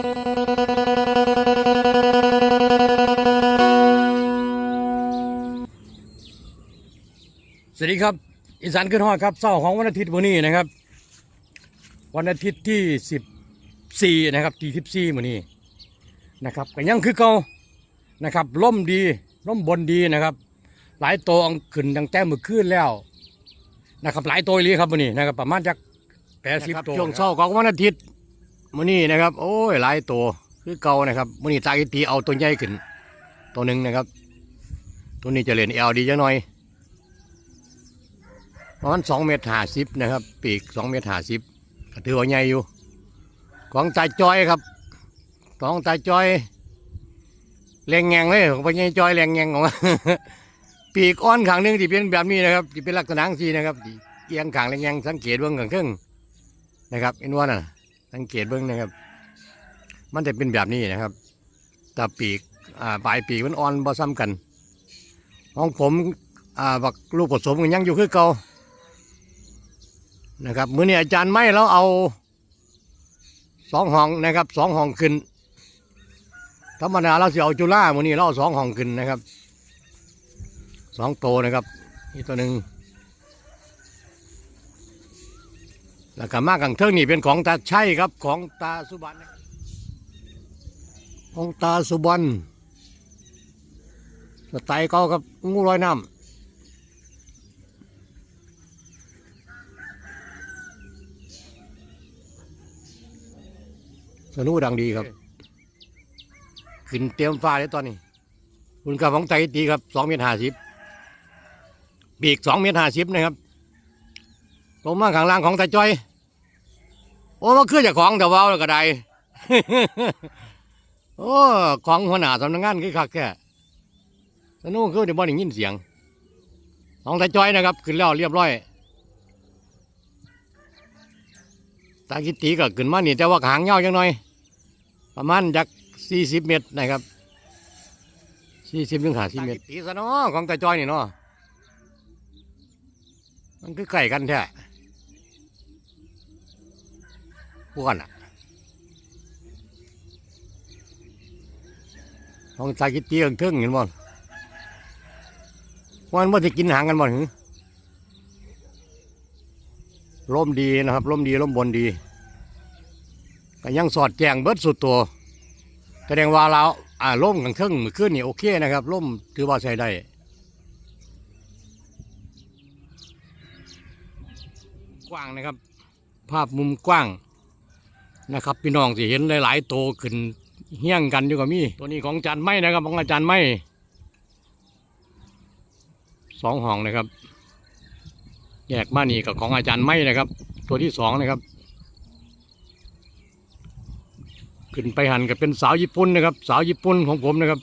สวัสดีครับ อีสานขึ้นหอครับเศร้าของวันอาทิตย์วันนี้นะครับ วันอาทิตย์ที่สิบสี่นะครับที่สิบสี่วันนี้นะครับก็ยังคือเก่านะครับล่มดีล่มบนดีนะครับ หลายตัวอังขึ้นดังแจ้มือขึ้นแล้วนะครับ หลายตัวเลยครับวันนี้นะครับประมาณจากแปดสิบตัวช่วงเศร้าของวันอาทิตย์ วันนี้นะครับ โอ้ยหลายตัวคือเก่านะครับวันนี้ตากิตีเอาตัวใหญ่ขึ้น ตัวหนึ่งนะครับ ตัวนี้จะเล่นเอลดีจังหน่อยประมาณสองเมตรห้าสิบนะครับ ปีกสองเมตรห้าสิบก็ถือว่าใหญ่อยู่ ของตาจอยครับของตาจอยแรงแงงเลยของพญายจอยแรงแงงของปีกอ่อนขางหนึงที่เป็นแบบนี้นะครับที่เป็นลักษณะสีนะครับเอียงขางแรงแงงสังเกตเบื้องข้างครึ่งนะครับเอ็นว่าน่ะ สังเกตเบื้องนะครับ มันจะเป็นแบบนี้นะครับแต่ปีกปลายปีกมันอ่อนบ่ซ้ำกันของผมบักลูกผสมกันยังอยู่คือเก่านะครับมื้อนี้อาจารย์ไม่เราเอาสองห้องนะครับสองห้องขึ้นธรรมดาเราเสิเอาจุฬามื้อนี้เราเอาสองห้องขึ้นนะครับสองโตวนะครับนี่ตัวหนึ่ง แล้วก็มากังเทิงนี่เป็นของตาชัยครับของตาสุบันของตาสุบันสไตล์เขาครับงูลอยน้ำสนุกดังดีครับ ขึ้นเตรียมฟ้าเลยตอนนี้คุณกับของไตตีครับสองเมตรห้าสิบปีกสองเมตรห้าสิบนะครับลงมาข้างล่างของตาจ้อย โอ้มาขึ้นจากของแต่ว่าแล้วก็ได้โอ้ของหัวหน้าสำนักงานคือคักแค่สนุกคือเดี๋ยวบ่ได้ยินเสียงของตาจ้อยนะครับขึ้นแล้วเรียบร้อยตากิตีก็ขึ้นมานี่แต่ว่าหางเงาจังหน่อย ประมาณจากสี่สิบเมตรนะครับสี่สิบถึงห้าสิบเมตรตีซะเนาะของตาจอยนี่เนาะมันคือไก่กันแท้ พวกกันอะของตากิตีเทิงเห็นบ่วันว่าจะกินหางกันบ่หรือร่มดีนะครับร่มดีร่มบนดีก็ยังสอดแจงเบิดสุดตัวแสดงว่าเราอ่าร่มกันครึ่งมือขึ้นนี่โอเคนะครับร่มถือว่าใช้ได้กว้างนะครับ ภาพมุมกว้าง นะครับ พี่น้องสิเห็นหลายๆโตขึ้นเฮี้ยงกันอยู่กับมีตัวนี้ของอาจารย์ไม่นะครับ ของอาจารย์ไม่สองห้องนะครับ แยกมานี่กับของอาจารย์ไม่นะครับ ตัวที่สองนะครับ ขึ้นไปหันกับเป็นสาวญี่ปุ่นนะครับ สาวญี่ปุ่นของผมนะครับ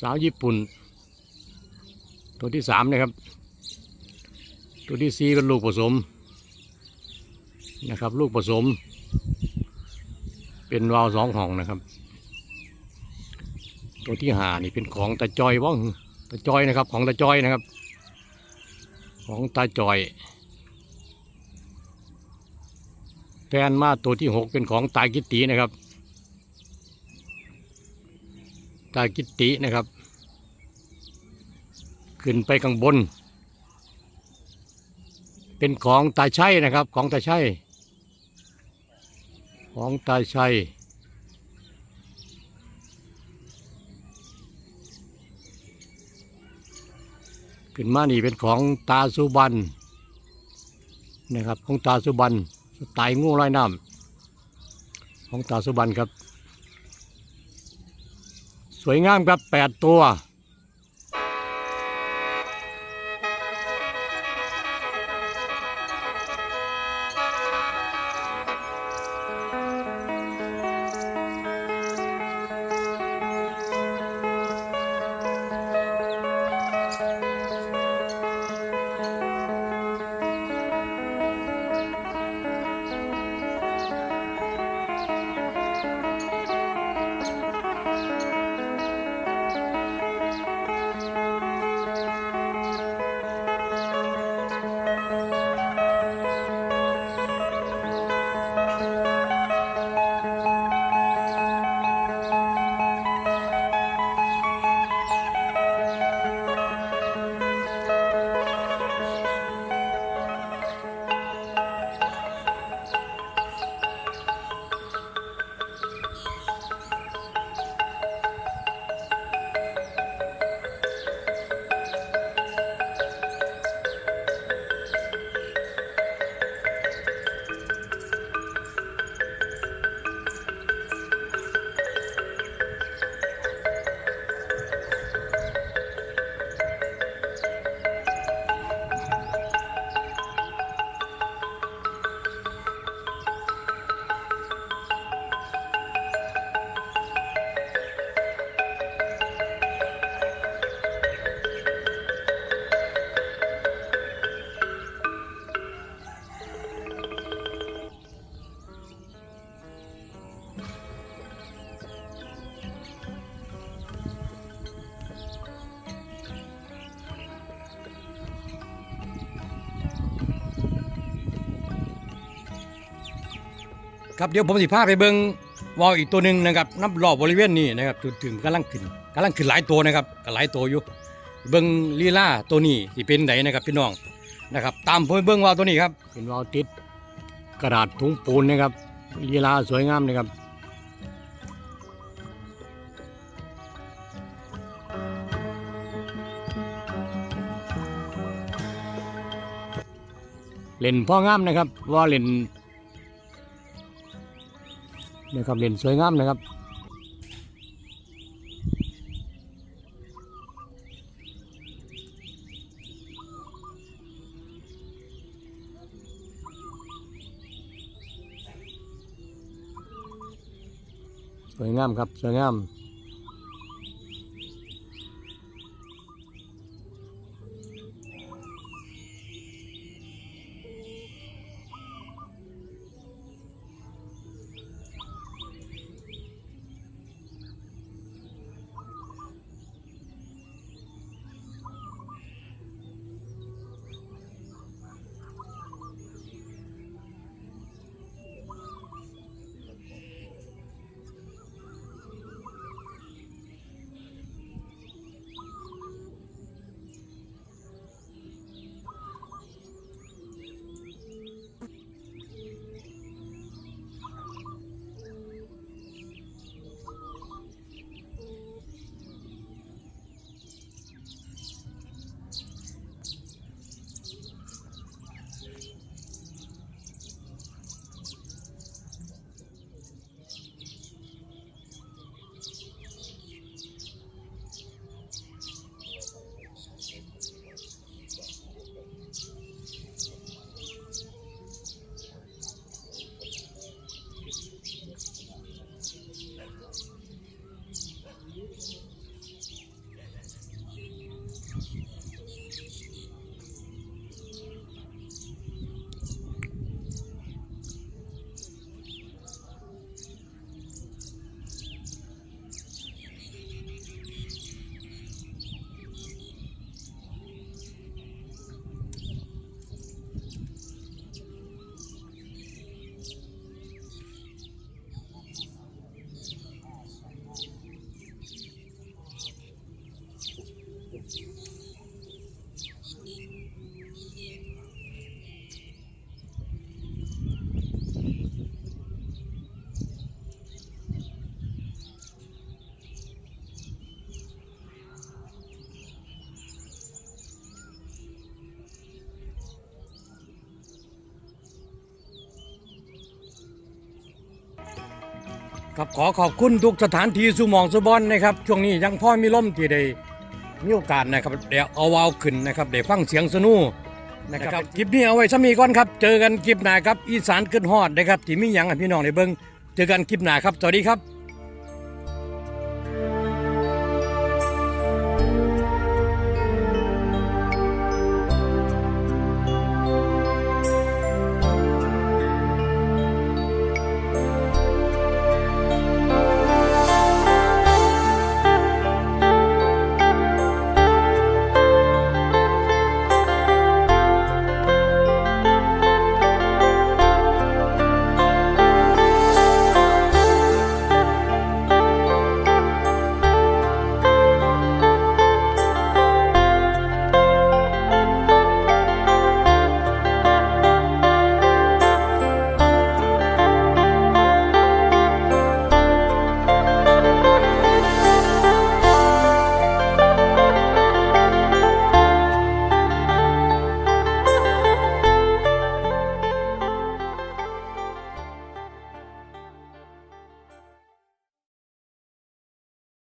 สาวญี่ปุ่น ตัวที่สามนะครับ ตัวที่สี่ก็นลูกผสมนะครับ ลูกผสม เป็นวาวสองห้องนะครับ ตัวที่หานี่เป็นของตาจอยว่องตาจอยนะครับ ของตาจอยนะครับ ของตาจอยแทนมาตัวที่หกเป็นของตากิตตินะครับ ตากิตตินะครับ ขึ้นไปข้างบน เป็นของตาชัยนะครับ ของตาชัย ของตาชัย ขึ้นมานี่เป็นของตาสุบันนะครับของตาสุบันสไตล์งูลอยน้ำของตาสุบันครับ สวยงามครับแปดตัว ครับเดี๋ยวผมสิพาไปเบิ่งวอลอีกตัวหนึ่งนะครับนับรอบบริเวณนี้นะครับถึงถึงกำลังขึ้นกำลังขึ้นหลายตัวนะครับก็หลายตัวอยู่เบิ่งลีลาตัวนี้ที่เป็นไหนนะครับพี่น้องนะครับ ตามผมไปเบิ่งวาล์วตัวนี้ครับเป็นวาล์วติดกระดาษถุงปูนนะครับลีลาสวยงามนะครับเล่นพ่องามนะครับว่าเล่น นะครับเด่นสวยงามนะครับสวยงามครับสวยงาม ครับขอขอบคุณทุกสถานที่สุหมองสุบอนนะครับ ช่วงนี้ยังพ่อมีล่มที่ได้มีโอกาสนะครับเดี๋ยวเอาวาวขึ้นนะครับเดี๋ยวฟังเสียงสนูนะครับคลิปนี้เอาไว้ซ้ำนี้ก่อนครับ เจอกันคลิปหน้าครับอีสานขึ้นฮอดนะครับที่มีหยังให้พี่น้องได้เบิ่งเจอกันคลิปหน้าครับสวัสดีครับ